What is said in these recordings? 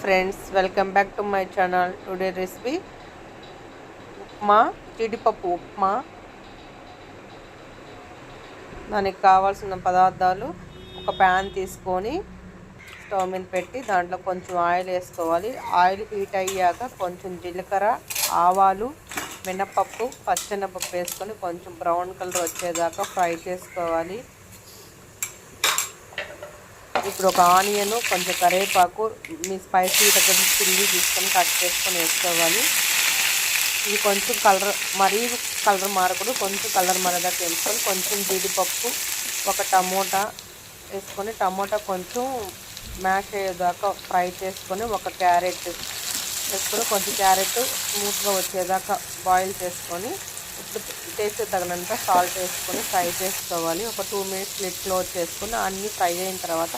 Friends welcome back to my channel. Today recipe upma జీడిపప్పు ఉప్మా. దానికి కావాల్సిన పదార్థాలు ఒక ప్యాన్ తీసుకొని స్టవ్ మీద పెట్టి దాంట్లో కొంచెం ఆయిల్ వేసుకోవాలి. ఆయిల్ హీట్ అయ్యాక కొంచెం జీలకర్ర ఆవాలు మినపప్పు పచ్చెనపప్పు వేసుకొని కొంచెం బ్రౌన్ కలర్ వచ్చేదాకా ఫ్రై చేసుకోవాలి. ఇప్పుడు ఒక ఆనియన్ కొంచెం కరివేపాకు మీ స్పైసీ దగ్గర చిల్లీ తీసుకొని కట్ చేసుకొని వేసుకోవాలి. ఇది కొంచెం కలర్ మరీ కలర్ మారకూడదు. కొంచెం కలర్ మారేదాకా వేసుకొని కొంచెం జీడిపప్పు ఒక టమోటా వేసుకొని టమోటా కొంచెం మ్యాష్ అయ్యేదాకా ఫ్రై చేసుకొని ఒక క్యారెట్ వేసుకొని కొంచెం క్యారెట్ స్మూత్గా వచ్చేదాకా బాయిల్ చేసుకొని ఇప్పుడు టేస్ట్ తగినంత సాల్ట్ వేసుకొని ఫ్రై చేసుకోవాలి. ఒక టూ మినిట్స్ లిట్ క్లోజ్ చేసుకొని అన్నీ ఫ్రై అయిన తర్వాత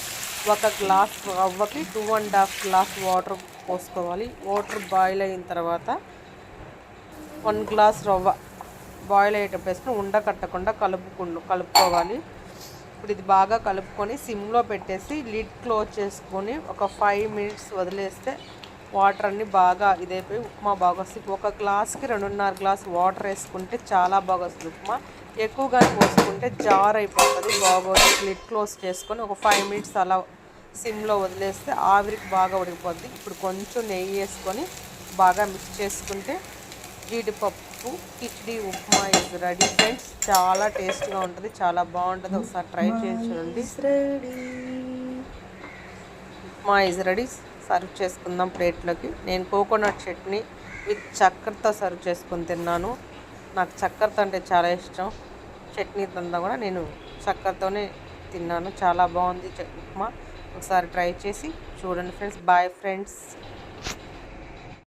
ఒక glass రవ్వకి two and half glass water పోసుకోవాలి. వాటర్ బాయిల్ అయిన తర్వాత వన్ గ్లాస్ రవ్వ బాయిల్ అయ్యేటప్పుడు వేసుకొని ఉండ కట్టకుండా కలుపుకుండు కలుపుకోవాలి. ఇప్పుడు ఇది బాగా కలుపుకొని సిమ్లో పెట్టేసి లిడ్ క్లోజ్ చేసుకొని ఒక ఫైవ్ మినిట్స్ వదిలేస్తే వాటర్ అన్నీ బాగా ఇదైపోయి ఉప్మా బాగా వస్తుంది ఒక గ్లాస్కి రెండున్నర గ్లాస్ వాటర్ వేసుకుంటే చాలా బాగా వస్తుంది ఉప్మా. ఎక్కువగా పోసుకుంటే జార్ అయిపోతుంది బాగా లిడ్ క్లోజ్ చేసుకొని ఒక ఫైవ్ మినిట్స్ అలా సిమ్లో వదిలేస్తే ఆవిరికి బాగా ఉడికిపోద్ది. ఇప్పుడు కొంచెం నెయ్యి వేసుకొని బాగా మిక్స్ చేసుకుంటే జీడిపప్పు khichdi upma is ready friends చాలా టేస్ట్గా ఉంటుంది చాలా బాగుంటుంది. ఒకసారి ట్రై చేసి చూడండి. ఉప్మా ఇస్ రెడీ సర్వ్ చేసుకుందాం ప్లేట్లోకి. నేను కోకోనట్ చట్నీ విత్ చక్కెరతో సర్వ్ చేసుకొని తిన్నాను. నాకు చక్కెరతో అంటే చాలా ఇష్టం. చట్నీ అంతా కూడా నేను చక్కెరతోనే తిన్నాను. చాలా బాగుంది ఉప్మా. ఒకసారి ట్రై చేసి చూడండి ఫ్రెండ్స్. Bye friends.